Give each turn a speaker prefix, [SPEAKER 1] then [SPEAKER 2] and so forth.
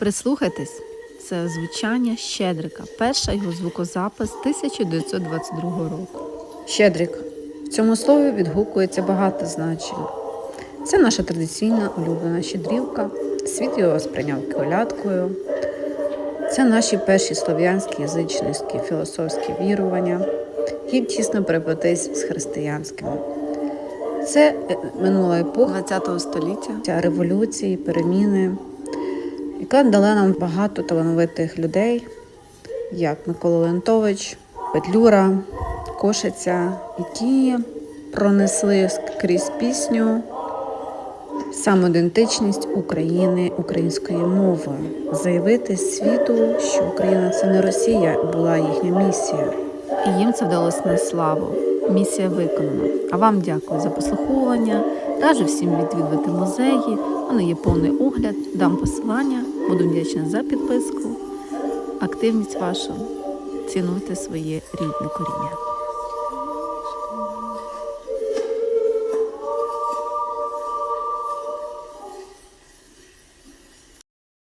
[SPEAKER 1] Прислухайтесь, це звучання Щедрика, перша його звукозапис 1922 року.
[SPEAKER 2] Щедрик. В цьому слові відгукується багато значень. Це наша традиційна улюблена щедрівка. Світ його сприйняв колядкою. Це наші перші слов'янські язичницькі філософські вірування, які тісно переплетись з християнськими. Це е, минула епоха
[SPEAKER 1] 20 століття
[SPEAKER 2] революції, переміни, яка дала нам багато талановитих людей, як Микола Леонтович, Петлюра, Кошиця, які пронесли скрізь пісню самоідентичність України української мови, заявити світу, що Україна це не Росія, була їхня місія.
[SPEAKER 1] і їм це вдалося на славу. Місія виконана. А вам дякую за послуховування. Раджу всім відвідувати музеї. У мене є повний огляд, дам посилання. Буду вдячна за підписку, активність вашу. Цінуйте своє рідне коріння.